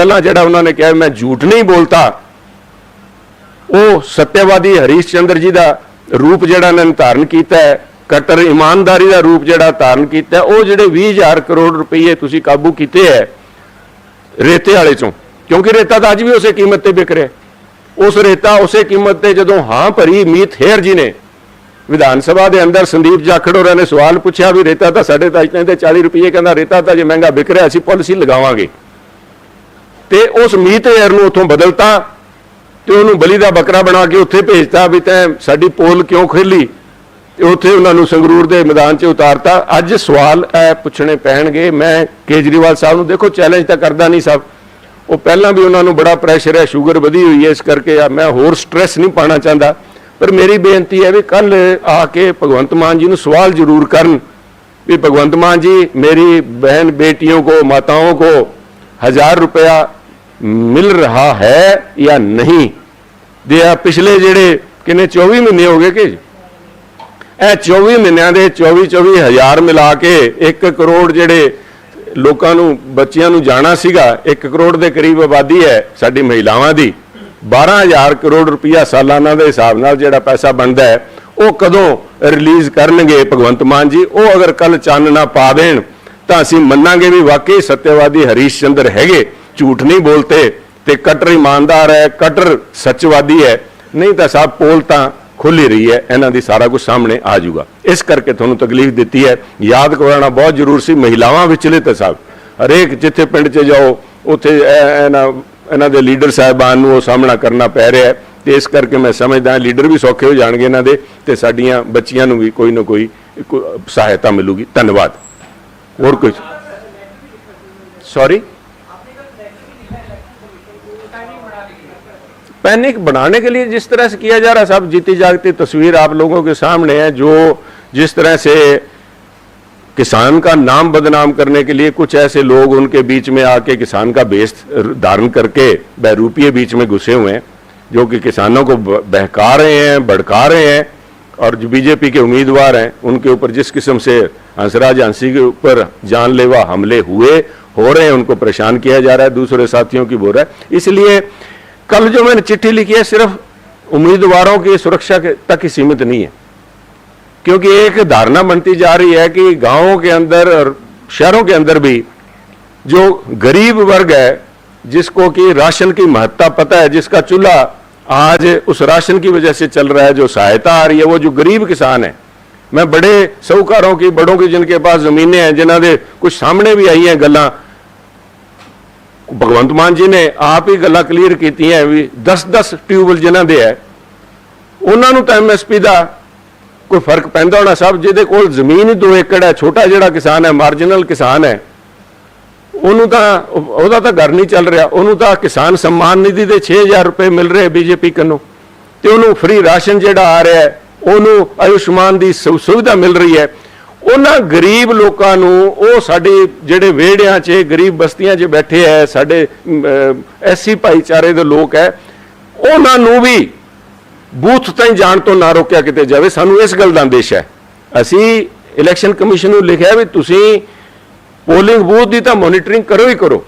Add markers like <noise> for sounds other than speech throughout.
ਪਹਿਲਾਂ ਜਿਹੜਾ ਉਹਨਾਂ ਨੇ ਕਿਹਾ ਮੈਂ ਝੂਠ ਨਹੀਂ ਬੋਲਤਾ, ਉਹ ਸਤਿਆਵਾਦੀ ਹਰੀਸ਼ ਚੰਦਰ ਜੀ ਦਾ ਰੂਪ ਜਿਹੜਾ ਇਹਨਾਂ ਨੇ ਧਾਰਨ ਕੀਤਾ ਹੈ, ਕਟਰ ਇਮਾਨਦਾਰੀ ਦਾ ਰੂਪ ਜਿਹੜਾ ਧਾਰਨ ਕੀਤਾ ਉਹ ਜਿਹੜੇ 20000 ਕਰੋੜ ਰੁਪਏ ਤੁਸੀਂ ਕਾਬੂ ਕੀਤੇ ਹੈ, ਰੇਤੇ ਵਾਲੇ ਚੋਂ। ਕਿਉਂਕਿ ਰੇਤਾ ਤਾਂ ਅੱਜ ਵੀ ਉਸੇ ਕੀਮਤ ਤੇ ਵਿਕ ਰਿਹਾ ਉਸ ਰੇਤਾ ਉਸੇ ਕੀਮਤ ਤੇ ਜਦੋਂ ਹਾਂ ਭਰੀ ਮੀਤ ਹੇਰ ਜੀ ਨੇ, ਵਿਧਾਨ ਸਭਾ ਦੇ ਅੰਦਰ ਸੰਦੀਪ ਜਾਖੜ ਹੋਰਾਂ ਨੇ ਸਵਾਲ ਪੁੱਛਿਆ ਵੀ ਰੇਤਾ ਤਾਂ ਸਾਡੇ ਤਾਂ ਇੱਥੇ ਤੇ 40 ਰੁਪਏ ਕਹਿੰਦਾ ਰੇਤਾ ਤਾਂ ਜੇ ਮਹਿੰਗਾ ਵਿਕ ਰਿਹਾ, ਅਸੀਂ ਪਾਲਿਸੀ ਲਗਾਵਾਂਗੇ। ਤੇ ਉਸ ਮੀਤ ਏਰ ਨੂੰ ਉੱਥੋਂ ਬਦਲਤਾ ਤੇ ਉਹਨੂੰ ਬਲੀ ਦਾ ਬੱਕਰਾ ਬਣਾ ਕੇ ਉੱਥੇ ਭੇਜਤਾ ਵੀ ਤੈਂ ਸਾਡੀ ਪੋਲ ਕਿਉਂ ਖੇਲੀ? ਤੇ ਉੱਥੇ ਉਹਨਾਂ ਨੂੰ ਸੰਗਰੂਰ ਦੇ ਮੈਦਾਨ 'ਚ ਉਤਾਰਤਾ। ਅੱਜ ਸਵਾਲ ਇਹ ਪੁੱਛਣੇ ਪੈਣਗੇ। ਮੈਂ ਕੇਜਰੀਵਾਲ ਸਾਹਿਬ ਨੂੰ ਦੇਖੋ ਚੈਲੰਜ ਤਾਂ ਕਰਦਾ ਨਹੀਂ ਸਭ। ਉਹ ਪਹਿਲਾਂ ਵੀ ਉਹਨਾਂ ਨੂੰ ਬੜਾ ਪ੍ਰੈਸ਼ਰ ਹੈ ਸ਼ੂਗਰ ਵਧੀ ਹੋਈ ਹੈ ਇਸ ਕਰਕੇ ਆ। ਮੈਂ ਹੋਰ ਸਟ्रेस ਨਹੀਂ ਪਾਣਾ ਚਾਹੁੰਦਾ। ਪਰ ਮੇਰੀ ਬੇਨਤੀ ਹੈ ਵੀ ਕੱਲ ਆ ਕੇ ਭਗਵੰਤ ਮਾਨ ਜੀ ਨੂੰ ਸਵਾਲ ਜ਼ਰੂਰ ਕਰਨ ਵੀ ਭਗਵੰਤ ਮਾਨ ਜੀ, ਮੇਰੀ ਬਹਿਨ ਬੇਟੀਆਂ ਕੋ, ਮਾਤਾਵਾਂ ਕੋ 1000 ਰੁਪਇਆ ਮਿਲ ਰਿਹਾ ਹੈ ਜਾਂ ਨਹੀਂ? ਦੇ ਆ ਪਿਛਲੇ ਜਿਹੜੇ ਕਿੰਨੇ 24 ਮਹੀਨੇ ਹੋ ਗਏ ਕਿ? ਇਹ 24 ਮਹੀਨਿਆਂ ਦੇ 24 24 ਹਜ਼ਾਰ ਮਿਲਾ ਕੇ 1 ਕਰੋੜ ਜਿਹੜੇ ਲੋਕਾਂ ਨੂੰ, ਬੱਚਿਆਂ ਨੂੰ ਜਾਣਾ ਸੀਗਾ 1 ਕਰੋੜ ਦੇ ਕਰੀਬ ਆਬਾਦੀ ਹੈ ਸਾਡੀ ਮਹਿਲਾਵਾਂ ਦੀ। 12000 ਕਰੋੜ ਰੁਪਇਆ ਸਾਲਾਨਾ ਦੇ ਹਿਸਾਬ ਨਾਲ ਜਿਹੜਾ ਪੈਸਾ ਬਣਦਾ ਹੈ, ਉਹ ਕਦੋਂ ਰਿਲੀਜ਼ ਕਰਨਗੇ ਭਗਵੰਤ ਮਾਨ ਜੀ? ਉਹ ਅਗਰ ਕੱਲ ਚਾਨਣਾ ਪਾ ਦੇਣ, ਤਾਂ ਅਸੀਂ ਮੰਨਾਂਗੇ ਵੀ ਵਾਕਈ ਸੱਤਿਆਵਾਦੀ ਹਰੀਸ਼ ਚੰਦਰ ਹੈਗੇ। ਝੂਠ ਨਹੀਂ ਬੋਲਤੇ ਤੇ ਕਟਰ ਇਮਾਨਦਾਰ ਹੈ, ਕਟਰ ਸੱਚਵਾਦੀ ਹੈ। ਨਹੀਂ ਤਾਂ ਸਾਹਿਬ ਪੋਲ ਤਾਂ ਖੁੱਲੀ ਰਹੀ ਹੈ, ਇਹਨਾਂ ਦੀ ਸਾਰਾ ਕੁਝ ਸਾਹਮਣੇ ਆ ਜਾਊਗਾ। ਇਸ ਕਰਕੇ ਤੁਹਾਨੂੰ ਤਕਲੀਫ ਦਿੱਤੀ ਹੈ। ਯਾਦ ਕਰਾਉਣਾ ਬਹੁਤ ਜ਼ਰੂਰ ਸੀ, ਮਹਿਲਾਵਾਂ ਵਿਚਲੇ ਤਾਂ ਸਾਹਿਬ ਹਰੇਕ ਜਿੱਥੇ ਪਿੰਡ 'ਚ ਜਾਓ, ਉੱਥੇ ਇਹਨਾਂ ਇਹਨਾਂ ਦੇ ਲੀਡਰ ਸਾਹਿਬਾਨ ਨੂੰ ਉਹ ਸਾਹਮਣਾ ਕਰਨਾ ਪੈ ਰਿਹਾ ਹੈ। ਤੇ ਇਸ ਕਰਕੇ ਮੈਂ ਸਮਝਦਾ ਲੀਡਰ ਵੀ ਸੌਖੇ ਹੋ ਜਾਣਗੇ ਇਹਨਾਂ ਦੇ ਤੇ ਸਾਡੀਆਂ ਬੱਚੀਆਂ ਨੂੰ ਵੀ ਕੋਈ ਨਾ ਕੋਈ ਸਹਾਇਤਾ ਮਿਲੂਗੀ। ਧੰਨਵਾਦ। ਹੋਰ ਕੁਝ? सॉरी पैनिक बनाने के लिए जिस तरह से किया जा रहा है सब जीती जागती तस्वीर आप लोगों के सामने है, जो जिस तरह से किसान का नाम बदनाम करने के लिए कुछ ऐसे लोग उनके बीच में आके किसान का बेस धारण करके बहरूपीय बीच में घुसे हुए हैं, जो कि किसानों को बहका रहे हैं, भड़का रहे हैं, और जो बीजेपी के उम्मीदवार हैं, उनके ऊपर जिस किस्म से हंसराज हँसी के ऊपर जानलेवा हमले हुए, हो रहे हैं, उनको परेशान किया जा रहा है, दूसरे साथियों की बोल रहा है। इसलिए कल जो मैंने चिट्ठी लिखी है सिर्फ उम्मीदवारों की सुरक्षा के तक ही सीमित नहीं है क्योंकि एक धारणा बनती जा रही है कि गांवों के अंदर और शहरों के अंदर भी जो गरीब वर्ग है जिसको कि राशन की महत्ता पता है जिसका चूल्हा आज उस राशन की वजह से चल रहा है जो सहायता आ रही है वो जो गरीब किसान है मैं बड़े साहूकारों की बड़ों की जिनके पास जमीनें हैं जिन्हों के कुछ सामने भी आई हैं गल् ਭਗਵੰਤ ਮਾਨ ਜੀ ਨੇ ਆਪ ਹੀ ਗੱਲਾਂ ਕਲੀਅਰ ਕੀਤੀਆਂ ਵੀ 10-10 ਟਿਊਬਲ ਜਿਨ੍ਹਾਂ ਦੇ ਹੈ, ਉਹਨਾਂ ਨੂੰ ਤਾਂ ਐਮਐਸਪੀ ਦਾ ਕੋਈ ਫ਼ਰਕ ਪੈਂਦਾ ਹੋਣਾ ਸਾਹਿਬ ਜਿਹਦੇ ਕੋਲ ਜ਼ਮੀਨ ਹੀ 2 ਏਕੜ ਹੈ, ਛੋਟਾ ਜਿਹੜਾ ਕਿਸਾਨ ਹੈ ਮਾਰਜਨਲ ਕਿਸਾਨ ਹੈ, ਉਹਨੂੰ ਤਾਂ ਉਹਦਾ ਤਾਂ ਘਰ ਨਹੀਂ ਚੱਲ ਰਿਹਾ, ਉਹਨੂੰ ਤਾਂ ਕਿਸਾਨ ਸਨਮਾਨ ਨਿਧੀ ਦੇ 6000 ਰੁਪਏ ਮਿਲ ਰਹੇ ਬੀਜੇਪੀ ਕੰਨੋਂ, ਤੇ ਉਹਨੂੰ ਫ੍ਰੀ ਰਾਸ਼ਨ ਜਿਹੜਾ ਆ ਰਿਹਾ ਉਹਨੂੰ ਆਯੁਸ਼ਮਾਨ ਦੀ ਸੁਵਿਧਾ ਮਿਲ ਰਹੀ ਹੈ ਉਹਨਾਂ ਗਰੀਬ ਲੋਕਾਂ ਨੂੰ ਉਹ ਸਾਡੇ ਜਿਹੜੇ ਵਿਹੜਿਆਂ 'ਚ ਗਰੀਬ ਬਸਤੀਆਂ 'ਚ ਬੈਠੇ ਹੈ ਸਾਡੇ ਐਸੀ ਭਾਈਚਾਰੇ ਦੇ ਲੋਕ ਹੈ ਉਹਨਾਂ ਨੂੰ ਵੀ ਬੂਥ ਤਾਈਂ ਜਾਣ ਤੋਂ ਨਾ ਰੋਕਿਆ ਕਿਤੇ ਜਾਵੇ। ਸਾਨੂੰ ਇਸ ਗੱਲ ਦਾ ਅੰਦੇਸ਼ ਹੈ ਅਸੀਂ ਇਲੈਕਸ਼ਨ ਕਮਿਸ਼ਨ ਨੂੰ ਲਿਖਿਆ ਵੀ ਤੁਸੀਂ ਪੋਲਿੰਗ ਬੂਥ ਦੀ ਤਾਂ ਮੋਨੀਟਰਿੰਗ ਕਰੋ ਹੀ ਕਰੋ।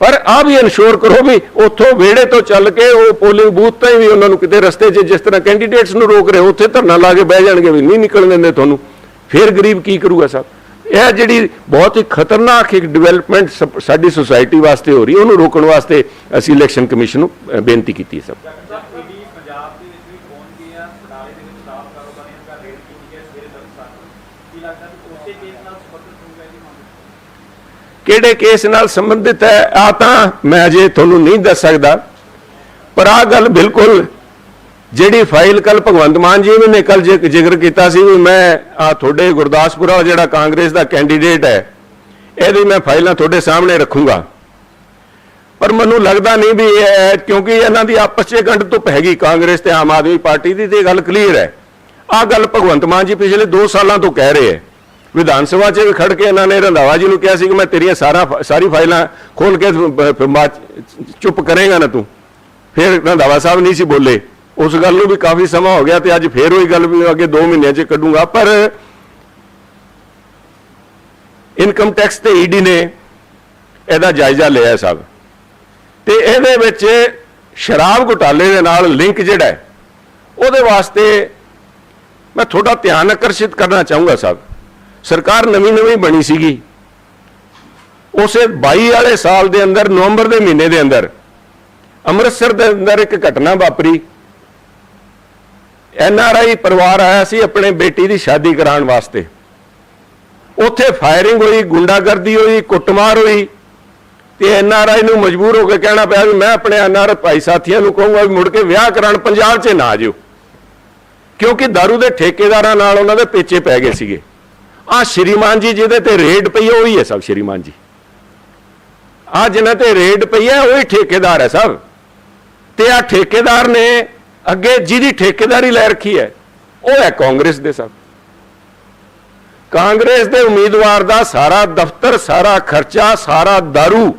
ਪਰ ਆ ਵੀ ਇਨਸ਼ੋਰ ਕਰੋ ਵੀ ਉੱਥੋਂ ਵਿਹੜੇ ਤੋਂ ਚੱਲ ਕੇ ਉਹ ਪੋਲਿੰਗ ਬੂਥ ਤਾਈਂ ਵੀ ਉਹਨਾਂ ਨੂੰ ਕਿਤੇ ਰਸਤੇ 'ਚ ਜਿਸ ਤਰ੍ਹਾਂ ਕੈਂਡੀਡੇਟਸ ਨੂੰ ਰੋਕ ਰਹੇ ਉੱਥੇ ਧਰਨਾ ਲਾ ਕੇ ਬਹਿ ਜਾਣਗੇ ਵੀ ਨਹੀਂ ਨਿਕਲਣ ਦਿੰਦੇ ਤੁਹਾਨੂੰ। ਫਿਰ ਗਰੀਬ ਕੀ ਕਰੂਗਾ ਸਭ ਇਹ ਜਿਹੜੀ ਬਹੁਤ ਹੀ ਖਤਰਨਾਕ ਇੱਕ ਡਿਵੈਲਪਮੈਂਟ ਸਾਡੀ ਸੁਸਾਇਟੀ ਵਾਸਤੇ ਹੋ ਰਹੀ ਹੈ ਉਹਨੂੰ ਰੋਕਣ ਵਾਸਤੇ ਅਸੀਂ ਇਲੈਕਸ਼ਨ ਕਮਿਸ਼ਨ ਨੂੰ ਬੇਨਤੀ ਕੀਤੀ ਹੈ ਸਭ ਕਿਹੜੇ ਕੇਸ ਨਾਲ ਸੰਬੰਧਿਤ ਹੈ? ਆ ਤਾਂ ਮੈਂ ਅਜੇ ਤੁਹਾਨੂੰ ਨਹੀਂ ਦੱਸ ਸਕਦਾ ਪਰ ਆ ਗੱਲ ਬਿਲਕੁਲ ਜਿਹੜੀ ਫਾਈਲ ਕੱਲ ਭਗਵੰਤ ਮਾਨ ਜੀ ਨੇ ਕੱਲ ਜ਼ਿਕਰ ਕੀਤਾ ਸੀ ਵੀ ਮੈਂ ਆ ਤੁਹਾਡੇ ਗੁਰਦਾਸਪੁਰ ਵਾਲਾ ਜਿਹੜਾ ਕਾਂਗਰਸ ਦਾ ਕੈਂਡੀਡੇਟ ਹੈ, ਇਹਦੀ ਮੈਂ ਫਾਈਲਾਂ ਤੁਹਾਡੇ ਸਾਹਮਣੇ ਰੱਖੂੰਗਾ। ਪਰ ਮੈਨੂੰ ਲੱਗਦਾ ਨਹੀਂ ਵੀ ਇਹ ਕਿਉਂਕਿ ਇਹਨਾਂ ਦੀ ਆਪਸ 'ਚ ਗੰਢ ਧੁੱਪ ਹੈਗੀ, ਕਾਂਗਰਸ ਤੇ ਆਮ ਆਦਮੀ ਪਾਰਟੀ ਦੀ ਤੇ ਇਹ ਗੱਲ ਕਲੀਅਰ ਹੈ। ਆ ਗੱਲ ਭਗਵੰਤ ਮਾਨ ਜੀ ਪਿਛਲੇ 2 ਸਾਲਾਂ ਤੋਂ ਕਹਿ ਰਹੇ ਹੈ। ਵਿਧਾਨ ਸਭਾ 'ਚ ਵੀ ਖੜ ਕੇ ਇਹਨਾਂ ਨੇ ਰੰਧਾਵਾ ਜੀ ਨੂੰ ਕਿਹਾ ਸੀ ਕਿ ਮੈਂ ਤੇਰੀਆਂ ਸਾਰਾ ਸਾਰੀ ਫਾਈਲਾਂ ਖੋਲ ਕੇ ਚੁੱਪ ਕਰੇਗਾ ਨਾ ਤੂੰ। ਫਿਰ ਰੰਧਾਵਾ ਸਾਹਿਬ ਨਹੀਂ ਸੀ ਬੋਲੇ। ਉਸ ਗੱਲ ਨੂੰ ਵੀ ਕਾਫੀ ਸਮਾਂ ਹੋ ਗਿਆ ਤੇ ਅੱਜ ਫੇਰ ਉਹੀ ਗੱਲ ਵੀ ਅੱਗੇ 2 ਮਹੀਨਿਆਂ 'ਚ ਕੱਢੂੰਗਾ, ਪਰ ਇਨਕਮ ਟੈਕਸ ਤੇ ਈਡੀ ਨੇ ਇਹਦਾ ਜਾਇਜ਼ਾ ਲਿਆ ਸਭ ਤੇ ਇਹਦੇ ਵਿੱਚ ਸ਼ਰਾਬ ਘੁਟਾਲੇ ਦੇ ਨਾਲ ਲਿੰਕ ਜਿਹੜਾ ਉਹਦੇ ਵਾਸਤੇ ਮੈਂ ਤੁਹਾਡਾ ਧਿਆਨ ਆਕਰਸ਼ਿਤ ਕਰਨਾ ਚਾਹੂੰਗਾ ਸਾਹਿਬ। ਸਰਕਾਰ ਨਵੀਂ ਨਵੀਂ ਬਣੀ ਸੀਗੀ। ਉਸੇ 22 ਵਾਲੇ ਸਾਲ ਦੇ ਅੰਦਰ, ਨਵੰਬਰ ਦੇ ਮਹੀਨੇ ਦੇ ਅੰਦਰ ਅੰਮ੍ਰਿਤਸਰ ਦੇ ਅੰਦਰ ਇੱਕ ਘਟਨਾ ਵਾਪਰੀ। ਐਨ ਆਰ ਆਈ ਪਰਿਵਾਰ ਆਇਆ ਸੀ ਆਪਣੇ ਬੇਟੀ ਦੀ ਸ਼ਾਦੀ ਕਰਾਉਣ ਵਾਸਤੇ। ਉੱਥੇ ਫਾਇਰਿੰਗ ਹੋਈ, ਗੁੰਡਾਗਰਦੀ ਹੋਈ, ਕੁੱਟਮਾਰ ਹੋਈ ਤੇ ਐਨ ਆਰ ਆਈ ਨੂੰ ਮਜਬੂਰ ਹੋ ਕੇ ਕਹਿਣਾ ਪਿਆ ਵੀ ਮੈਂ ਆਪਣੇ ਐਨ ਆਰ ਭਾਈ ਸਾਥੀਆਂ ਨੂੰ ਕਹੂੰਗਾ ਵੀ ਮੁੜ ਕੇ ਵਿਆਹ ਕਰਾਉਣ ਪੰਜਾਬ 'ਚ ਨਾ ਜਿਓ। ਕਿਉਂਕਿ दारू ਦੇ ਠੇਕੇਦਾਰਾਂ ਨਾਲ ਉਹਨਾਂ ਦੇ ਪੇਚੇ ਪੈ ਗਏ ਸੀਗੇ। ਆ ਸ਼੍ਰੀਮਾਨ ਜੀ, ਜਿਹਦੇ ਤੇ ਰੇਡ ਪਈ ਹੈ ਉਹੀ ਹੈ ਸਭ ਸ਼੍ਰੀਮਾਨ ਜੀ। ਆ ਜਿਨ੍ਹਾਂ ਤੇ ਰੇਡ ਪਈ ਹੈ ਉਹੀ ਠੇਕੇਦਾਰ ਹੈ ਸਭ। ਤੇ ਆ ਠੇਕੇਦਾਰ ਨੇ ਅੱਗੇ ਜਿਹਦੀ ਠੇਕੇਦਾਰੀ ਲੈ ਰੱਖੀ ਹੈ, ਉਹ ਹੈ ਕਾਂਗਰਸ ਦੇ ਸਭ ਕਾਂਗਰਸ ਦੇ ਉਮੀਦਵਾਰ ਦਾ ਸਾਰਾ ਦਫ਼ਤਰ, ਸਾਰਾ ਖਰਚਾ, ਸਾਰਾ दारू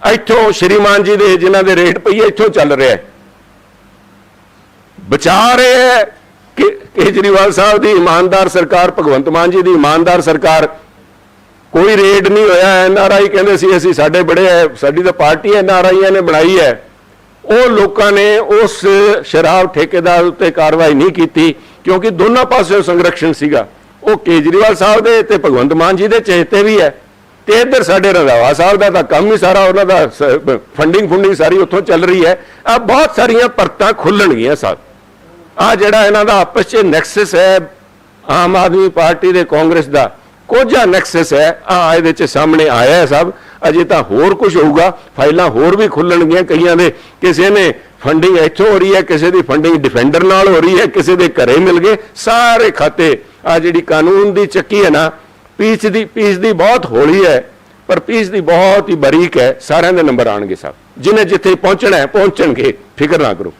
ਇੱਥੋਂ ਸ਼੍ਰੀਮਾਨ ਜੀ ਦੇ, ਜਿਨ੍ਹਾਂ ਦੇ ਰੇਟ ਪਈ ਹੈ ਇੱਥੋਂ ਚੱਲ ਰਿਹਾ ਹੈ। ਬਚਾ ਰਹੇ ਹੈ ਕਿ ਕੇਜਰੀਵਾਲ ਸਾਹਿਬ ਦੀ ਇਮਾਨਦਾਰ ਸਰਕਾਰ, ਭਗਵੰਤ ਮਾਨ ਜੀ ਦੀ ਇਮਾਨਦਾਰ ਸਰਕਾਰ, ਕੋਈ ਰੇਡ ਨਹੀਂ ਹੋਇਆ। ਐਨ ਆਰ ਆਈ ਕਹਿੰਦੇ ਸੀ, ਅਸੀਂ ਸਾਡੇ ਬੜੇ ਹੈ, ਸਾਡੀ ਤਾਂ ਪਾਰਟੀ ਐਨ ਆਰ ਆਈਆਂ ਨੇ ਬਣਾਈ ਹੈ। ਉਹ ਲੋਕਾਂ ਨੇ ਉਸ ਸ਼ਰਾਬ ਠੇਕੇਦਾਰ ਉੱਤੇ ਕਾਰਵਾਈ ਨਹੀਂ ਕੀਤੀ, ਕਿਉਂਕਿ ਦੋਨਾਂ ਪਾਸਿਓਂ ਸੰਰਕਸ਼ਣ ਸੀਗਾ। ਉਹ ਕੇਜਰੀਵਾਲ ਸਾਹਿਬ ਦੇ ਤੇ ਭਗਵੰਤ ਮਾਨ ਜੀ ਦੇ ਚੇਤੇ ਵੀ ਹੈ ਤੇ ਇੱਧਰ ਸਾਡੇ ਰੰਧਾਵਾ ਸਾਹਿਬ ਦਾ ਤਾਂ ਕੰਮ ਹੀ ਸਾਰਾ ਉਹਨਾਂ ਦਾ ਫੰਡਿੰਗ ਫੰਡਿੰਗ ਸਾਰੀ ਉੱਥੋਂ ਚੱਲ ਰਹੀ ਹੈ। ਆ ਬਹੁਤ ਸਾਰੀਆਂ ਪਰਤਾਂ ਖੁੱਲਣਗੀਆਂ ਸਾਹਿਬ ਆ ਜਿਹੜਾ ਇਹਨਾਂ ਦਾ ਆਪਸ 'ਚ ਨੈਕਸਸ ਹੈ, ਆਮ ਆਦਮੀ ਪਾਰਟੀ ਦੇ ਕਾਂਗਰਸ ਦਾ, ਕੋਝਾ ਨੈਕਸਸ ਹੈ, ਆ ਇਹਦੇ 'ਚ ਸਾਹਮਣੇ ਆਇਆ ਹੈ ਸਭ। ਅਜੇ ਤਾਂ ਹੋਰ ਕੁਝ ਹੋਊਗਾ। ਫਾਈਲਾਂ ਹੋਰ ਵੀ ਖੁੱਲਣਗੀਆਂ ਕਈਆਂ ਦੇ। ਕਿਸੇ ਨੇ ਫੰਡਿੰਗ ਇੱਥੋਂ ਹੋ ਰਹੀ ਹੈ, ਕਿਸੇ ਦੀ ਫੰਡਿੰਗ ਡਿਫੈਂਡਰ ਨਾਲ ਹੋ ਰਹੀ ਹੈ, ਕਿਸੇ ਦੇ ਘਰੇ ਮਿਲ ਗਏ। ਸਾਰੇ ਖਾਤੇ। ਆ ਜਿਹੜੀ ਕਾਨੂੰਨ ਦੀ ਚੱਕੀ ਹੈ ਨਾ ਪੀਸ ਦੀ ਪੀਚ ਦੀ ਬਹੁਤ ਹੌਲੀ ਹੈ, ਪਰ ਪੀਸ ਦੀ ਬਹੁਤ ਹੀ ਬਰੀਕ ਹੈ। ਸਾਰਿਆਂ ਦੇ ਨੰਬਰ ਆਣਗੇ ਸਭ। ਜਿਨੇ ਜਿੱਥੇ ਪਹੁੰਚਣਾ ਹੈ, ਪਹੁੰਚਣਗੇ। ਫਿਕਰ ਨਾ ਕਰੋ।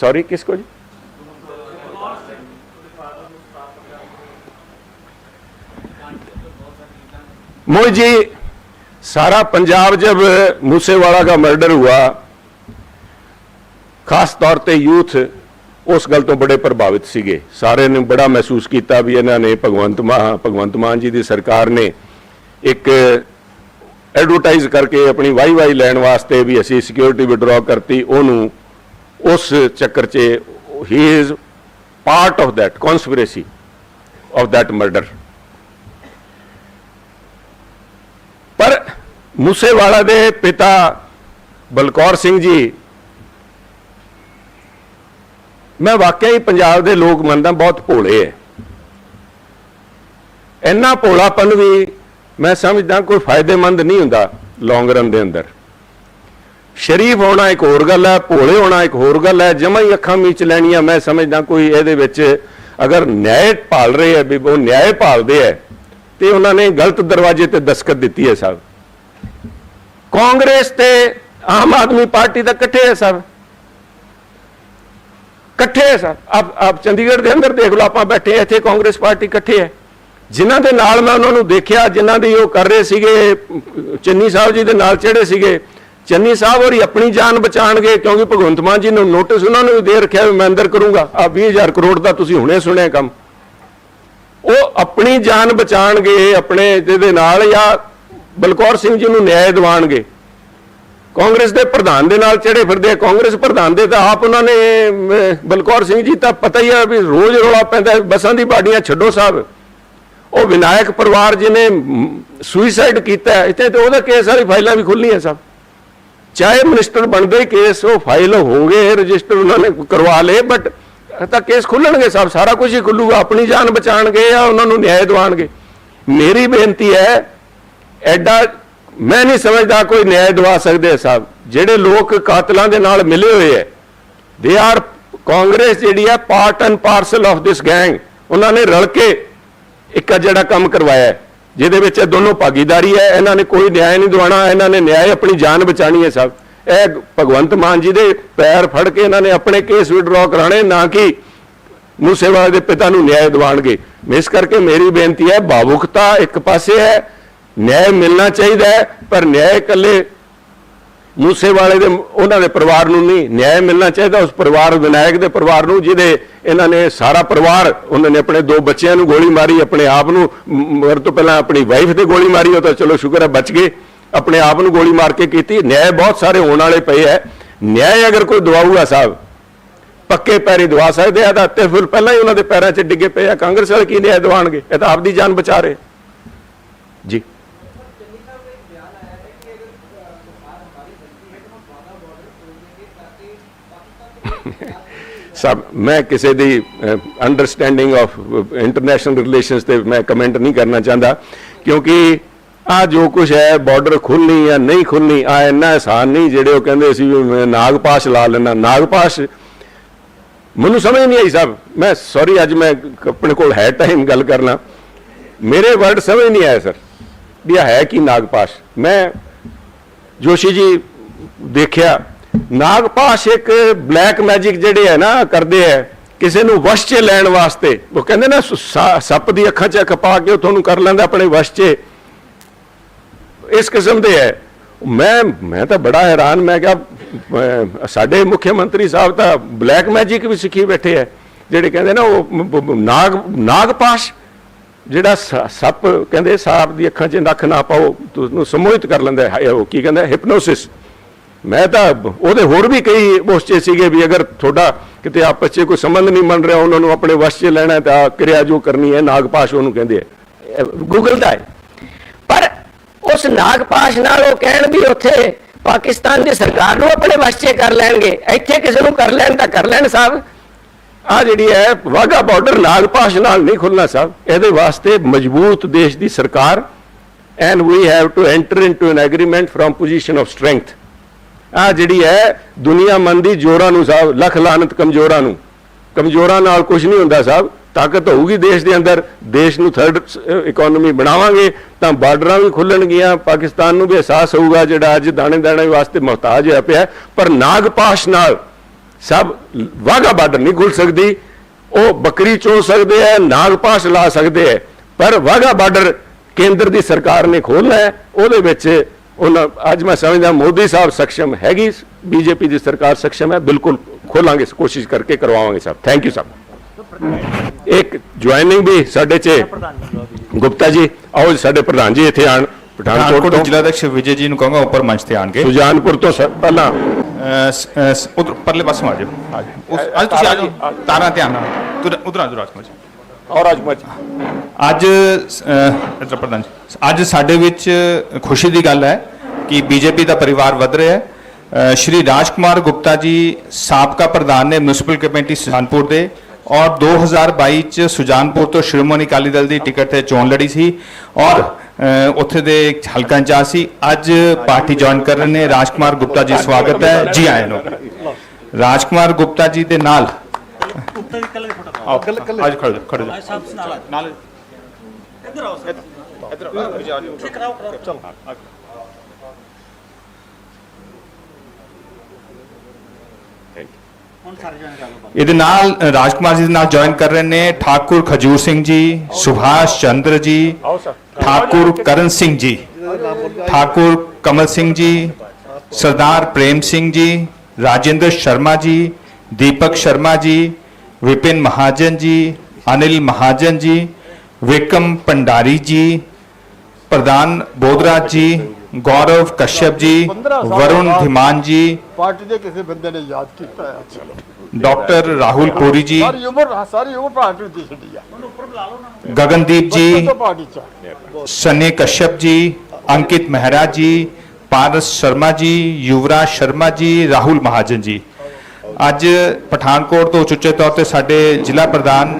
ਸੌਰੀ ਕਿਸ ਕੋ ਜੀ? मोई जी सारा पंजाब जब मूसेवाला का मर्डर हुआ ਖਾਸ ਤੌਰ ਤੇ ਯੂਥ ਉਸ ਗੱਲ ਤੋਂ ਬੜੇ ਪ੍ਰਭਾਵਿਤ ਸੀਗੇ ਸਾਰੇ ਨੇ ਬੜਾ ਮਹਿਸੂਸ ਕੀਤਾ ਵੀ ਇਹਨਾਂ ਨੇ ਭਗਵੰਤ ਮਾਨ ਭਗਵੰਤ ਮਾਨ ਜੀ ਦੀ ਸਰਕਾਰ ਨੇ ਇੱਕ ਐਡਵਰਟਾਈਜ਼ ਕਰਕੇ ਆਪਣੀ ਵਾਈ ਵਾਈ ਲੈਣ ਵਾਸਤੇ ਵੀ ਅਸੀਂ ਸਿਕਿਉਰਿਟੀ ਵਿਡਰਾਅ ਕਰਤੀ ਉਹਨੂੰ ਉਸ ਚੱਕਰ 'ਚ ਹੀ is part of that conspiracy of that murder Moosewala ਦੇ ਪਿਤਾ ਬਲਕੌਰ ਸਿੰਘ ਜੀ। ਮੈਂ ਵਾਕਿਆ ਹੀ ਪੰਜਾਬ ਦੇ ਲੋਕ ਮੰਨਦਾ, ਬਹੁਤ ਭੋਲੇ ਐ। ਇੰਨਾ ਭੋਲਾਪਨ ਵੀ ਮੈਂ ਸਮਝਦਾ ਕੋਈ ਫਾਇਦੇਮੰਦ ਨਹੀਂ ਹੁੰਦਾ ਲੌਂਗ ਰਨ ਦੇ ਅੰਦਰ। ਸ਼ਰੀਫ ਹੋਣਾ ਇੱਕ ਹੋਰ ਗੱਲ ਹੈ ਭੋਲੇ ਹੋਣਾ ਇੱਕ ਹੋਰ ਗੱਲ ਹੈ ਜਮਾਂ ਹੀ ਅੱਖਾਂ ਮੀਚ ਲੈਣੀਆਂ, ਮੈਂ ਸਮਝਦਾ ਕੋਈ ਇਹਦੇ ਵਿੱਚ ਅਗਰ ਨਿਆਂ ਭਾਲ ਰਹੇ ਹੈ ਵੀ ਉਹ ਨਿਆਂ ਭਾਲਦੇ ਹੈ ਤੇ ਉਹਨਾਂ ਨੇ ਗਲਤ ਦਰਵਾਜ਼ੇ ਤੇ ਦਸਕਤ ਦਿੱਤੀ ਹੈ ਸਾਹਿਬ। ਕਾਂਗਰਸ ਤੇ ਆਮ ਆਦਮੀ ਪਾਰਟੀ ਤਾਂ ਇਕੱਠੇ ਹੈ ਸਾਹਿਬ ਇਕੱਠੇ ਹੈ ਸਰ ਆਪ ਆਪ ਚੰਡੀਗੜ੍ਹ ਦੇ ਅੰਦਰ ਦੇਖ ਲਓ, ਆਪਾਂ ਬੈਠੇ ਇੱਥੇ ਕਾਂਗਰਸ ਪਾਰਟੀ ਇਕੱਠੇ ਹੈ ਜਿਨ੍ਹਾਂ ਦੇ ਨਾਲ ਮੈਂ ਉਹਨਾਂ ਨੂੰ ਦੇਖਿਆ, ਜਿਨ੍ਹਾਂ ਦੀ ਉਹ ਕਰ ਰਹੇ ਸੀਗੇ, ਚੰਨੀ ਸਾਹਿਬ ਜੀ ਦੇ ਨਾਲ ਚੜੇ ਸੀਗੇ। ਚੰਨੀ ਸਾਹਿਬ ਹੋਰੀ ਆਪਣੀ ਜਾਨ ਬਚਾਣਗੇ ਕਿਉਂਕਿ ਭਗਵੰਤ ਮਾਨ ਜੀ ਨੂੰ ਨੋਟਿਸ ਉਹਨਾਂ ਨੂੰ ਵੀ ਦੇ ਰੱਖਿਆ ਵੀ ਮੈਂ ਅੰਦਰ ਕਰੂੰਗਾ। ਆ 20000 ਕਰੋੜ ਦਾ ਤੁਸੀਂ ਹੁਣੇ ਸੁਣਿਆ ਕੰਮ। ਉਹ ਆਪਣੀ ਜਾਨ ਬਚਾਣਗੇ ਆਪਣੇ ਜਿਹਦੇ ਨਾਲ ਜਾਂ ਬਲਕੌਰ ਸਿੰਘ ਜੀ ਨੂੰ ਨਿਆਂ ਦਿਵਾਣਗੇ ਕਾਂਗਰਸ ਦੇ ਪ੍ਰਧਾਨ ਦੇ ਨਾਲ ਚੜੇ ਫਿਰਦੇ ਆ। ਕਾਂਗਰਸ ਪ੍ਰਧਾਨ ਦੇ ਤਾਂ ਆਪ ਉਹਨਾਂ ਨੇ ਬਲਕੌਰ ਸਿੰਘ ਜੀ ਤਾਂ ਪਤਾ ਹੀ ਆ ਵੀ ਰੋਜ਼ ਰੌਲਾ ਪੈਂਦਾ ਹੈ, ਬੱਸਾਂ ਦੀ ਬਾਡੀਆਂ ਛੱਡੋ ਸਾਹਿਬ। ਉਹ ਵਿਨਾਇਕ ਪਰਿਵਾਰ ਜਿਹਨੇ ਸੁਈਸਾਈਡ ਕੀਤਾ ਇੱਥੇ ਤੇ ਉਹਦਾ ਕੇਸ ਵਾਲੀ ਫਾਈਲਾਂ ਵੀ ਖੁੱਲੀਆਂ ਸਭ। ਚਾਹੇ ਮਿਨਿਸਟਰ ਬਣਦੇ ਕੇਸ ਉਹ ਫਾਈਲ ਹੋ ਗਏ ਰਜਿਸਟਰ ਉਹਨਾਂ ਨੇ ਕਰਵਾ ਲਏ ਬਟ ਤਾਂ ਕੇਸ ਖੁੱਲਣਗੇ ਸਭ ਸਾਰਾ ਕੁਝ ਹੀ ਖੁੱਲੂਗਾ ਆਪਣੀ ਜਾਨ ਬਚਾਣਗੇ ਜਾਂ ਉਹਨਾਂ ਨੂੰ ਨਿਆਂ ਦਿਵਾਣਗੇ ਮੇਰੀ ਬੇਨਤੀ ਹੈ ਐਡਾ ਮੈਂ ਨਹੀਂ ਸਮਝਦਾ ਕੋਈ ਨਿਆਂ ਦਵਾ ਸਕਦੇ ਸਾਹਿਬ। ਜਿਹੜੇ ਲੋਕ ਕਾਤਲਾਂ ਦੇ ਨਾਲ ਮਿਲੇ ਹੋਏ ਹੈ ਦੇ ਆਰ ਕਾਂਗਰਸ ਜਿਹੜੀ ਹੈ part and parcel of this gang ਉਹਨਾਂ ਨੇ ਰਲ ਕੇ ਇੱਕ ਜਿਹੜਾ ਕੰਮ ਕਰਵਾਇਆ ਜਿਹਦੇ ਵਿੱਚ ਇਹ ਦੋਨੋਂ ਭਾਗੀਦਾਰੀ ਹੈ। ਇਹਨਾਂ ਨੇ ਕੋਈ ਨਿਆਂ ਨਹੀਂ ਦਿਵਾਣਾ ਇਹਨਾਂ ਨੇ ਨਿਆਂ ਆਪਣੀ ਜਾਨ ਬਚਾਣੀ ਹੈ ਸਭ ਇਹ ਭਗਵੰਤ ਮਾਨ ਜੀ ਦੇ ਪੈਰ ਫੜ ਕੇ ਇਹਨਾਂ ਨੇ ਆਪਣੇ ਕੇਸ ਵਿਡਰਾਅ ਕਰਾਣੇ ਨਾ ਕਿ ਮੂਸੇਵਾਲੇ ਦੇ ਪਿਤਾ ਨੂੰ ਨਿਆਂ ਦਿਵਾਣਗੇ ਇਸ ਕਰਕੇ ਮੇਰੀ ਬੇਨਤੀ ਹੈ, ਭਾਵੁਕਤਾ ਇੱਕ ਪਾਸੇ ਹੈ ਨਿਆਂ ਮਿਲਣਾ ਚਾਹੀਦਾ ਹੈ ਪਰ ਨਿਆਂ ਇਕੱਲੇ ਮੂਸੇ ਵਾਲੇ ਦੇ ਉਹਨਾਂ ਦੇ ਪਰਿਵਾਰ ਨੂੰ ਨਹੀਂ ਨਿਆਂ ਮਿਲਣਾ ਚਾਹੀਦਾ ਉਸ ਪਰਿਵਾਰ ਵਿਨਾਇਕ ਦੇ ਪਰਿਵਾਰ ਨੂੰ ਜਿਹਦੇ ਇਹਨਾਂ ਨੇ ਸਾਰਾ ਪਰਿਵਾਰ ਉਹਨਾਂ ਨੇ ਆਪਣੇ ਦੋ ਬੱਚਿਆਂ ਨੂੰ ਗੋਲੀ ਮਾਰੀ ਆਪਣੇ ਆਪ ਨੂੰ ਮ- ਤੋਂ ਪਹਿਲਾਂ ਆਪਣੀ ਵਾਈਫ ਤੇ ਗੋਲੀ ਮਾਰੀ ਉਹ ਤਾਂ ਚਲੋ ਸ਼ੁਕਰ ਹੈ ਬਚ ਗਏ ਆਪਣੇ ਆਪ ਨੂੰ ਗੋਲੀ ਮਾਰ ਕੇ ਕੀਤੀ ਨਿਆਂ ਬਹੁਤ ਸਾਰੇ ਹੋਣ ਵਾਲੇ ਪਏ ਹੈ ਨਿਆਂ ਅਗਰ ਕੋਈ ਦਵਾਊਗਾ ਸਾਹਿਬ ਪੱਕੇ ਪੈਰੀ ਦਵਾ ਸਕਦੇ ਆ ਤਾਂ ਤੇ ਪਹਿਲਾਂ ਹੀ ਉਹਨਾਂ ਦੇ ਪੈਰਾਂ 'ਚ ਡਿੱਗੇ ਪਏ ਆ ਕਾਂਗਰਸ ਵਾਲੇ ਕੀ ਨਿਆਂ ਦਵਾਣਗੇ ਇਹ ਤਾਂ ਆਪਦੀ ਜਾਨ ਬਚਾ ਰਹੇ ਜੀ <laughs> ਸਭ ਮੈਂ ਕਿਸੇ ਦੀ ਅੰਡਰਸਟੈਂਡਿੰਗ ਆਫ ਇੰਟਰਨੈਸ਼ਨਲ ਰਿਲੇਸ਼ਨਸ ਤੇ ਮੈਂ ਕਮੈਂਟ ਨਹੀਂ ਕਰਨਾ ਚਾਹੁੰਦਾ ਕਿਉਂਕਿ ਆ ਜੋ ਕੁਝ ਹੈ ਬਾਰਡਰ ਖੁੱਲਣੀ ਜਾਂ ਨਹੀਂ ਖੁੱਲਣੀ ਆ ਇੰਨਾ ਆਸਾਨ ਨਹੀਂ ਜਿਹੜੇ ਉਹ ਕਹਿੰਦੇ ਸੀ ਵੀ ਮੈਂ ਨਾਗਪਾਸ਼ ਲਾ ਲੈਣਾ ਨਾਗਪਾਸ਼ ਮੈਨੂੰ ਸਮਝ ਨਹੀਂ ਆਈ ਸਾਹਿਬ ਮੈਂ ਸੌਰੀ ਅੱਜ ਮੈਂ ਆਪਣੇ ਕੋਲ ਹੈ ਟਾਈਮ ਗੱਲ ਕਰਨਾ। ਮੇਰੇ ਵਰਡ ਸਮਝ ਨਹੀਂ ਆਇਆ ਸਰ ਵੀ ਇਹ ਹੈ ਕੀ ਨਾਗਪਾਸ਼ ਮੈਂ ਜੋਸ਼ੀ ਜੀ ਦੇਖਿਆ ਨਾਗਪਾਸ਼ ਇੱਕ ਬਲੈਕ ਮੈਜਿਕ ਜਿਹੜੇ ਹੈ ਨਾ, ਕਰਦੇ ਹੈ ਕਿਸੇ ਨੂੰ ਵਸ਼ 'ਚ ਲੈਣ ਵਾਸਤੇ। ਉਹ ਕਹਿੰਦੇ ਨਾ, ਸ- ਸੱਪ ਦੀ ਅੱਖਾਂ 'ਚ ਅੱਖ ਪਾ ਕੇ ਉਹ ਤੁਹਾਨੂੰ ਕਰ ਲੈਂਦਾ ਆਪਣੇ ਵਸ਼ 'ਚ ਇਸ ਕਿਸਮ ਦੇ ਹੈ ਮੈਂ ਮੈਂ ਤਾਂ ਬੜਾ ਹੈਰਾਨ, ਮੈਂ ਕਿਹਾ ਸਾਡੇ ਮੁੱਖ ਮੰਤਰੀ ਸਾਹਿਬ ਤਾਂ ਬਲੈਕ ਮੈਜਿਕ ਵੀ ਸਿੱਖੀ ਬੈਠੇ ਹੈ ਜਿਹੜੇ ਕਹਿੰਦੇ ਨਾ ਉਹ ਨਾਗ ਨਾਗਪਾਸ਼ ਜਿਹੜਾ ਸੱਪ ਕਹਿੰਦੇ ਸਾਪ ਦੀ ਅੱਖਾਂ 'ਚ ਨੱਖ ਨਾ ਪਾਓ ਤੁਹਾਨੂੰ ਸਮੋਹਿਤ ਕਰ ਲੈਂਦਾ ਹੈ, ਉਹ ਕੀ ਕਹਿੰਦਾ ਹਿਪਨੋਸਿਸ ਮੈਂ ਤਾਂ ਉਹਦੇ ਹੋਰ ਵੀ ਕਈ ਉਸ 'ਚ ਸੀਗੇ ਵੀ ਅਗਰ ਤੁਹਾਡਾ ਕਿਤੇ ਆਪਸ 'ਚ ਕੋਈ ਸੰਬੰਧ ਨਹੀਂ ਬਣ ਰਿਹਾ, ਉਹਨਾਂ ਨੂੰ ਆਪਣੇ ਵਸ਼ 'ਚ ਲੈਣਾ ਤਾਂ ਕਿਰਿਆ ਜੋ ਕਰਨੀ ਹੈ ਨਾਗਪਾਸ਼ ਉਹਨੂੰ ਕਹਿੰਦੇ ਆ। ਗੂਗਲ ਦਾ ਹੈ। ਪਰ ਉਸ ਨਾਗਪਾਸ਼ ਨਾਲ ਉਹ ਕਹਿਣ ਵੀ ਉੱਥੇ ਪਾਕਿਸਤਾਨ ਦੀ ਸਰਕਾਰ ਨੂੰ ਆਪਣੇ ਵਸ 'ਚ ਕਰ ਲੈਣਗੇ, ਇੱਥੇ ਕਿਸੇ ਨੂੰ ਕਰ ਲੈਣ ਤਾਂ ਕਰ ਲੈਣ ਸਾਹਿਬ। ਆ ਜਿਹੜੀ ਹੈ ਵਾਗਾ ਬਾਰਡਰ ਨਾਗਪਾਸ਼ ਨਾਲ ਨਹੀਂ ਖੁੱਲਣਾ ਸਾਹਿਬ ਇਹਦੇ ਵਾਸਤੇ ਮਜ਼ਬੂਤ ਦੇਸ਼ ਦੀ ਸਰਕਾਰ and we have to enter into an agreement firm position of strength ਆ ਜਿਹੜੀ ਹੈ, ਦੁਨੀਆ ਮੰਦੀ ਜੋਰਾਂ ਨੂੰ ਸਾਹਿਬ ਲੱਖ ਲਾਨਤ ਕਮਜ਼ੋਰਾਂ ਨੂੰ। ਕਮਜ਼ੋਰਾਂ ਨਾਲ ਕੁਝ ਨਹੀਂ ਹੁੰਦਾ ਸਾਹਿਬ ਤਾਕਤ ਹੋਊਗੀ ਦੇਸ਼ ਦੇ ਅੰਦਰ। ਦੇਸ਼ ਨੂੰ ਥਰਡ ਇਕਨੋਮੀ ਬਣਾਵਾਂਗੇ ਤਾਂ ਬਾਰਡਰਾਂ ਵੀ ਖੁੱਲਣਗੀਆਂ ਪਾਕਿਸਤਾਨ ਨੂੰ ਵੀ ਅਹਿਸਾਸ ਹੋਊਗਾ ਜਿਹੜਾ ਅੱਜ ਦਾਣੇ ਦਾਣੇ ਵਾਸਤੇ ਮੁਹਤਾਜ ਹੋਇਆ ਪਿਆ। ਪਰ ਨਾਗਪਾਸ਼ ਨਾਲ ਸਭ ਵਾਗਾ ਬਾਰਡਰ ਨਹੀਂ ਖੁੱਲ ਸਕਦੀ ਉਹ ਬੱਕਰੀ ਚੋ ਸਕਦੇ ਐ ਨਾਗਪਾਸ਼ ਲਾ ਸਕਦੇ ਐ ਪਰ ਵਾਗਾ ਬਾਰਡਰ ਕੇਂਦਰ ਦੀ ਸਰਕਾਰ ਨੇ ਖੋਲਣਾ ਹੈ ਉਹਦੇ ਵਿੱਚ ਉਹਨਾਂ ਅੱਜ ਮੈਂ ਸਮਝਦਾ ਮੋਦੀ ਸਾਹਿਬ ਸક્ષਮ ਹੈਗੀ ਬੀਜੇਪੀ ਦੀ ਸਰਕਾਰ ਸક્ષਮ ਹੈ ਬਿਲਕੁਲ ਖੋਲਾਂਗੇ ਕੋਸ਼ਿਸ਼ ਕਰਕੇ ਕਰਵਾਵਾਂਗੇ ਸਾਹਿਬ ਥੈਂਕ ਯੂ ਸਾਹਿਬ ਇੱਕ ਜੁਆਇਨਿੰਗ ਵੀ ਸਾਡੇ 'ਚ ਗੁਪਤਾ ਜੀ ਆਓ ਸਾਡੇ ਪ੍ਰਧਾਨ ਜੀ ਇੱਥੇ ਆਣ ਪਠਾਨਕੋਟ ਤੋਂ। ਜ਼ਿਲ੍ਹਾ ਅਧਿਕਾਰੀ ਵਿਜੇ ਜੀ ਨੂੰ ਕਹਾਂਗਾ ਉੱਪਰ ਮੰਚ ਤੇ ਆਣਗੇ ਸੁਜਾਨਪੁਰ ਤੋਂ ਪਹਿਲਾਂ ਉਧਰ ਪਰਲੇ ਪਾਸੋਂ ਆ ਜਾਓ ਆ ਜਾਓ ਉਸ- ਅੱਜ ਤੁਸੀਂ ਆ ਜਾਓ। ਤਾਰਾਂ ਧਿਆਨ ਨਾਲ। ਉਧਰ ਆ ਜਾਓ ਰਾਜਕੁਮਾਰ ਜੀ ਔਰ ਅਜਮਤ ਅੱਜ ਅਹ, ਇੱਧਰ ਪ੍ਰਧਾਨ ਜੀ। ਅੱਜ ਸਾਡੇ ਵਿੱਚ ਖੁਸ਼ੀ ਦੀ ਗੱਲ ਹੈ ਕਿ ਬੀਜੇਪੀ ਦਾ ਪਰਿਵਾਰ ਵਧ ਰਿਹਾ ਹੈ। ਅਹ, ਸ਼੍ਰੀ ਰਾਜਕੁਮਾਰ ਗੁਪਤਾ ਜੀ ਸਾਬਕਾ ਪ੍ਰਧਾਨ ਨੇ ਮਿਊਨਿਸਪਲ ਕਮੇਟੀ ਸੁਜਾਨਪੁਰ ਦੇ ਔਰ 2022 ਚ ਸੁਜਾਨਪੁਰ ਤੋਂ ਸ਼੍ਰੋਮਣੀ ਅਕਾਲੀ ਦਲ ਦੀ ਟਿਕਟ ਤੇ ਚੋਣ ਲੜੀ ਸੀ। ਔਰ ਉੱਥੇ ਦੇ ਇੱਕ ਹਲਕਾ ਇੰਚਾਰਜ ਸੀ। ਅੱਜ ਪਾਰਟੀ ਜੁਆਇਨ ਕਰ ਰਹੇ ਨੇ। ਰਾਜਕੁਮਾਰ ਗੁਪਤਾ ਜੀ ਸਵਾਗਤ ਹੈ। ਜੀ ਆਇਆਂ ਨੂੰ। ਰਾਜਕੁਮਾਰ ਗੁਪਤਾ ਜੀ ਦੇ ਨਾਲ। ਉੱਤੇ ਦੀ ਕੱਲੇ ਫੋਟੋ ਆਓ, ਅੱਜ ਖੜੋ ਖੜੋ ਜਾਓ। ਸਾਹਿਬ ਨਾਲ। ਨਾਲ। ਇੱਧਰ ਆਓ ਸਰ। ਇੱਧਰ ਆਓ, ਵਿਜੇ ਆ ਜਾਓ। ਠੀਕ ਕਰਾਓ ਕਰਾਓ ਚਲ। ਹੁਣ ਸਾਰੇ ਜਣੇ ਕਰ ਲਓ ਇਹਦੇ ਨਾਲ ਰਾਜਕੁਮਾਰ ਜੀ ਦੇ ਨਾਲ ਜੁਆਇਨ ਕਰ ਰਹੇ ਨੇ ਠਾਕੁਰ ਖਜੂਰ ਸਿੰਘ ਜੀ ਸੁਭਾਸ਼ ਚੰਦਰ ਜੀ ਠਾਕੁਰ ਕਰਨ ਸਿੰਘ ਜੀ ਠਾਕੁਰ ਕਮਲ ਸਿੰਘ ਜੀ ਸਰਦਾਰ ਪ੍ਰੇਮ ਸਿੰਘ ਜੀ ਰਾਜਿੰਦਰ ਸ਼ਰਮਾ ਜੀ ਦੀਪਕ ਸ਼ਰਮਾ ਜੀ ਵਿਪਿਨ ਮਹਾਜਨ ਜੀ ਅਨਿਲ ਮਹਾਜਨ ਜੀ ਵਿਕਮ ਭੰਡਾਰੀ ਜੀ ਪ੍ਰਧਾਨ ਬੋਧਰਾਜ ਜੀ ਗੌਰਵ ਕਸ਼ਯਪ ਜੀ ਵਰੁਣ ਧਿਮਾਨ ਜੀ ਪਾਰਟੀ ਦੇ ਕਿਸੇ ਬੰਦੇ ਨੇ ਯਾਦ ਕੀਤਾ ਹੈ? ਡਾਕਟਰ ਰਾਹੁਲ ਪੂਰੀ ਜੀ ਸਾਰੀ ਉਮਰ ਸਾਰੀ ਉਮਰ ਪਾਰਟੀ ਗਗਨਦੀਪ ਜੀ ਸਨੇ ਕਸ਼ਯਪ ਜੀ ਅੰਕਿਤ ਮਹਿਰਾ ਜੀ ਪਾਰਸ ਸ਼ਰਮਾ ਜੀ ਯੁਵਰਾਜ ਸ਼ਰਮਾ ਜੀ ਰਾਹੁਲ ਮਹਾਜਨ ਜੀ। ਅੱਜ ਪਠਾਨਕੋਟ ਤੋਂ ਉਚੁੱਚੇ ਤੌਰ ਤੇ ਸਾਡੇ ਜ਼ਿਲ੍ਹਾ ਪ੍ਰਧਾਨ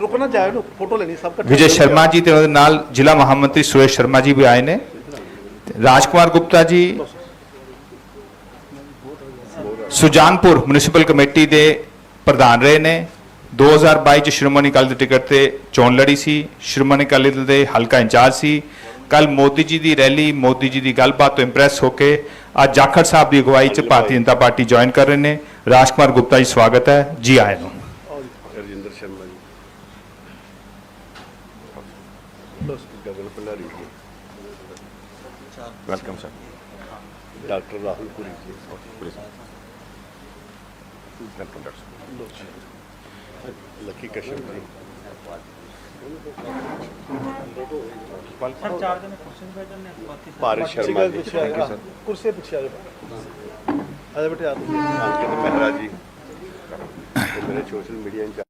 ਰੁਕਣਾ ਜਾਏ ਨੂੰ ਫੋਟੋ ਲੈਣੀ ਸਭ ਵਿਜੇ ਸ਼ਰਮਾ ਜੀ ਤੇ ਉਹਦੇ ਨਾਲ ਜ਼ਿਲ੍ਹਾ ਮਹਾਮੰਤਰੀ ਸੁਰੇਸ਼ ਸ਼ਰਮਾ ਜੀ ਵੀ ਆਏ ਨੇ। ਤੇ ਰਾਜਕੁਮਾਰ ਗੁਪਤਾ ਜੀ ਸੁਜਾਨਪੁਰ ਮਿਊਨਿਸਪਲ ਕਮੇਟੀ ਦੇ ਪ੍ਰਧਾਨ ਰਹੇ ਨੇ 2022 ਚ ਸ਼੍ਰੋਮਣੀ ਅਕਾਲੀ ਦਲ ਟਿਕਟ ਤੇ ਚੋਣ ਲੜੀ ਸੀ ਸ਼੍ਰੋਮਣੀ ਅਕਾਲੀ ਦਲ ਦੇ ਹਲਕਾ ਇੰਚਾਰਜ ਸੀ ਕੱਲ ਮੋਦੀ ਜੀ ਦੀ ਰੈਲੀ ਮੋਦੀ ਜੀ ਦੀ ਗੱਲਬਾਤ ਤੋਂ ਇੰਪ੍ਰੈਸ ਹੋ ਕੇ ਅੱਜ ਜਾਖੜ ਸਾਹਿਬ ਦੀ ਅਗਵਾਈ ਚ ਭਾਰਤੀ ਜਨਤਾ ਪਾਰਟੀ ਜੁਆਇਨ ਕਰ ਰਹੇ ਨੇ ਰਾਜਕੁਮਾਰ ਗੁਪਤਾ ਜੀ ਸਵਾਗਤ ਹੈ ਜੀ ਆਇਆਂ ਨੂੰ Rajinder Sharma ji Gagan Bhandari ji welcome sir doctor Rahul Puri ji Lucky ਕਸ਼ਮ ਜੀ ਕੁਰਸੀ ਪਿੱਛੇ ਆ ਜਾਓ ਆ ਜਾ ਬੇਟੇ ਜੀ ਮੇਰੇ ਸੋਸ਼ਲ ਮੀਡੀਆ